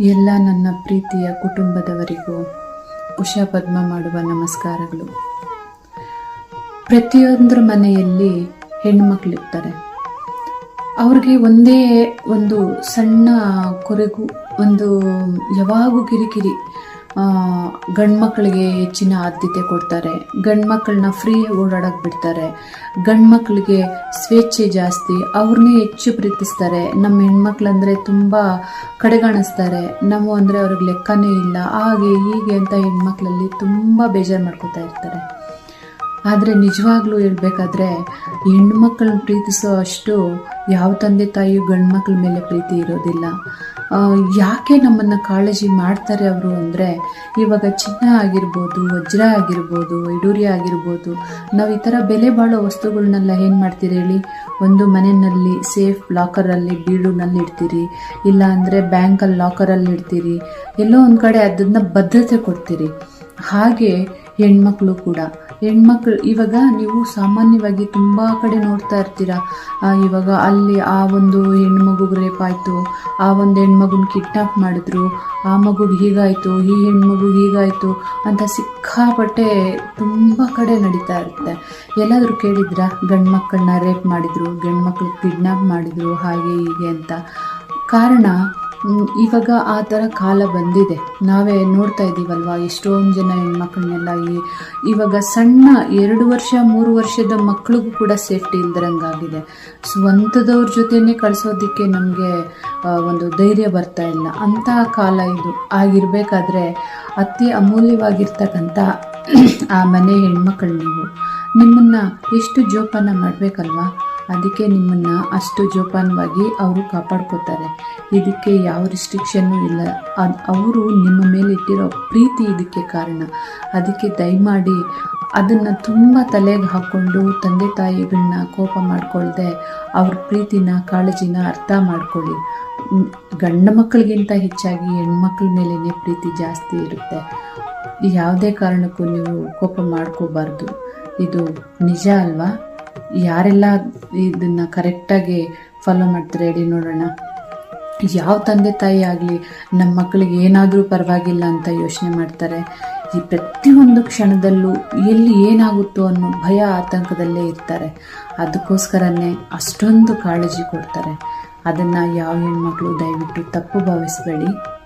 ಎಲ್ಲ ನನ್ನ ಪ್ರೀತಿಯ ಕುಟುಂಬದವರಿಗೂ ಉಷಾ ಪದ್ಮ ಮಾಡುವ ನಮಸ್ಕಾರಗಳು. ಪ್ರತಿಯೊಂದರ ಮನೆಯಲ್ಲಿ ಹೆಣ್ಮಕ್ಳಿರ್ತಾರೆ ಅವ್ರಿಗೆ ಒಂದೇ ಒಂದು ಸಣ್ಣ ಕೊರೆಗೂ, ಒಂದು ಯಾವಾಗೂ ಕಿರಿಕಿರಿ ಗಂಡ್ಮಕ್ಳಿಗೆ ಹೆಚ್ಚಿನ ಆದ್ಯತೆ ಕೊಡ್ತಾರೆ. ಗಂಡ್ಮಕ್ಳನ್ನ ಫ್ರೀ ಓಡಾಡೋಕ್ಕೆ ಬಿಡ್ತಾರೆ. ಗಂಡ್ಮಕ್ಳಿಗೆ ಸ್ವೇಚ್ಛೆ ಜಾಸ್ತಿ ಅವ್ರನ್ನೇ ಹೆಚ್ಚು ಪ್ರೀತಿಸ್ತಾರೆ. ನಮ್ಮ ಹೆಣ್ಮಕ್ಳಂದ್ರೆ ತುಂಬ ಕಡೆಗಾಣಿಸ್ತಾರೆ. ನಾವು ಅಂದರೆ ಅವ್ರಿಗೆ ಲೆಕ್ಕನೇ ಇಲ್ಲ. ಹಾಗೆ ಹೀಗೆ ಅಂತ ಹೆಣ್ಮಕ್ಳಲ್ಲಿ ತುಂಬ ಬೇಜಾರು ಮಾಡ್ಕೋತಾ ಇರ್ತಾರೆ. ಆದರೆ ನಿಜವಾಗ್ಲೂ ಹೇಳ್ಬೇಕಾದ್ರೆ, ಹೆಣ್ಮಕ್ಳನ್ನ ಪ್ರೀತಿಸೋ ಅಷ್ಟು ಯಾವ ತಂದೆ ತಾಯಿಯು ಗಂಡ್ಮಕ್ಳ ಮೇಲೆ ಪ್ರೀತಿ ಇರೋದಿಲ್ಲ. ಯಾಕೆ ನಮ್ಮನ್ನು ಕಾಳಜಿ ಮಾಡ್ತಾರೆ ಅವರು ಅಂದರೆ, ಇವಾಗ ಚಿನ್ನ ಆಗಿರ್ಬೋದು, ವಜ್ರ ಆಗಿರ್ಬೋದು, ಇಡೂರಿ ಆಗಿರ್ಬೋದು, ನಾವು ಈ ಥರ ಬೆಲೆ ಬಾಳೋ ವಸ್ತುಗಳನ್ನೆಲ್ಲ ಏನು ಮಾಡ್ತೀರಿ ಹೇಳಿ? ಒಂದು ಮನೆಯಲ್ಲಿ ಸೇಫ್ ಲಾಕರಲ್ಲಿ ಬೀಡುನಲ್ಲಿ ಇಡ್ತೀರಿ, ಇಲ್ಲ ಅಂದರೆ ಬ್ಯಾಂಕಲ್ಲಿ ಲಾಕರಲ್ಲಿ ಇಡ್ತೀರಿ, ಎಲ್ಲೋ ಒಂದು ಕಡೆ ಅದನ್ನು ಭದ್ರತೆ ಕೊಡ್ತೀರಿ. ಹಾಗೆ ಹೆಣ್ಮಕ್ಳು ಕೂಡ. ಹೆಣ್ಮಕ್ಳು, ಇವಾಗ ನೀವು ಸಾಮಾನ್ಯವಾಗಿ ತುಂಬ ಕಡೆ ನೋಡ್ತಾ ಇರ್ತೀರ? ಇವಾಗ ಅಲ್ಲಿ ಆ ಒಂದು ಹೆಣ್ಮಗುಗೆ ರೇಪ್ ಆಯಿತು, ಆ ಒಂದು ಹೆಣ್ಮಗುನ ಕಿಡ್ನಾಪ್ ಮಾಡಿದ್ರು, ಆ ಮಗುಗೆ ಹೀಗಾಯಿತು, ಈ ಹೆಣ್ಮಗು ಹೀಗಾಯಿತು ಅಂತ ಸಿಕ್ಕಾಪಟ್ಟೆ ತುಂಬ ಕಡೆ ನಡೀತಾ ಇರುತ್ತೆ. ಎಲ್ಲಾದರೂ ಕೇಳಿದ್ರಾ? ಗಂಡು ಮಕ್ಕಳನ್ನ ರೇಪ್ ಮಾಡಿದ್ರು, ಗಂಡು ಮಕ್ಳು ಕಿಡ್ನಾಪ್ ಮಾಡಿದ್ರು, ಹಾಗೆ ಹೀಗೆ ಅಂತ. ಕಾರಣ ಇವಾಗ ಆ ಥರ ಕಾಲ ಬಂದಿದೆ. ನಾವೇ ನೋಡ್ತಾ ಇದ್ದೀವಲ್ವಾ? ಎಷ್ಟೊಂದು ಜನ ಹೆಣ್ಮಕ್ಳನ್ನೆಲ್ಲ ಈ ಇವಾಗ ಸಣ್ಣ ಎರಡು ವರ್ಷ, ಮೂರು ವರ್ಷದ ಮಕ್ಳಿಗೂ ಕೂಡ ಸೇಫ್ಟಿ ಇಲ್ದಿರಂಗಾಗಿದೆ ಸ್ವಂತದವ್ರ ಜೊತೆನೇ ಕಳಿಸೋದಕ್ಕೆ ನಮಗೆ ಒಂದು ಧೈರ್ಯ ಬರ್ತಾ ಇಲ್ಲ. ಅಂತಹ ಕಾಲ ಇದು. ಆಗಿರಬೇಕಾದ್ರೆ ಅತಿ ಅಮೂಲ್ಯವಾಗಿರ್ತಕ್ಕಂಥ ಆ ಮನೆ ಹೆಣ್ಮಕ್ಳು ನೀವು. ನಿಮ್ಮನ್ನು ಎಷ್ಟು ಜೋಪಾನ ಮಾಡಬೇಕಲ್ವಾ? ಅದಕ್ಕೆ ನಿಮ್ಮನ್ನು ಅಷ್ಟು ಜೋಪಾನವಾಗಿ ಅವರು ಕಾಪಾಡ್ಕೋತಾರೆ. ಇದಕ್ಕೆ ಯಾವ ರಿಸ್ಟ್ರಿಕ್ಷನ್ನು ಇಲ್ಲ. ಅದು ಅವರು ನಿಮ್ಮ ಮೇಲೆ ಇಟ್ಟಿರೋ ಪ್ರೀತಿ ಇದಕ್ಕೆ ಕಾರಣ. ಅದಕ್ಕೆ ದಯಮಾಡಿ ಅದನ್ನು ತುಂಬ ತಲೆಗೆ ಹಾಕ್ಕೊಂಡು ತಂದೆ ತಾಯಿಗಳನ್ನ ಕೋಪ ಮಾಡಿಕೊಳ್ಳದೆ ಅವ್ರ ಪ್ರೀತಿನ ಕಾಳಜಿನ ಅರ್ಥ ಮಾಡ್ಕೊಳ್ಳಿ. ಗಂಡ ಮಕ್ಕಳಿಗಿಂತ ಹೆಚ್ಚಾಗಿ ಹೆಣ್ಮಕ್ಳ ಮೇಲೇ ಪ್ರೀತಿ ಜಾಸ್ತಿ ಇರುತ್ತೆ. ಯಾವುದೇ ಕಾರಣಕ್ಕೂ ನೀವು ಕೋಪ ಮಾಡ್ಕೋಬಾರ್ದು. ಇದು ನಿಜ ಅಲ್ವಾ? ಯಾರೆಲ್ಲ ಇದನ್ನು ಕರೆಕ್ಟಾಗಿ ಫಾಲೋ ಮಾಡ್ತಾರೆ ಹೇಳಿ ನೋಡೋಣ. ಯಾವ ತಂದೆ ತಾಯಿ ಆಗಲಿ ನಮ್ಮ ಮಕ್ಕಳಿಗೆ ಏನಾದರೂ ಪರವಾಗಿಲ್ಲ ಅಂತ ಯೋಚನೆ ಮಾಡ್ತಾರೆ. ಈ ಪ್ರತಿಯೊಂದು ಕ್ಷಣದಲ್ಲೂ ಎಲ್ಲಿ ಏನಾಗುತ್ತೋ ಅನ್ನೋ ಭಯ ಆತಂಕದಲ್ಲೇ ಇರ್ತಾರೆ. ಅದಕ್ಕೋಸ್ಕರನೇ ಅಷ್ಟೊಂದು ಕಾಳಜಿ ಕೊಡ್ತಾರೆ. ಅದನ್ನು ಯಾವ ಹೆಣ್ಮಕ್ಳು ದಯವಿಟ್ಟು ತಪ್ಪು ಭಾವಿಸಬೇಡಿ.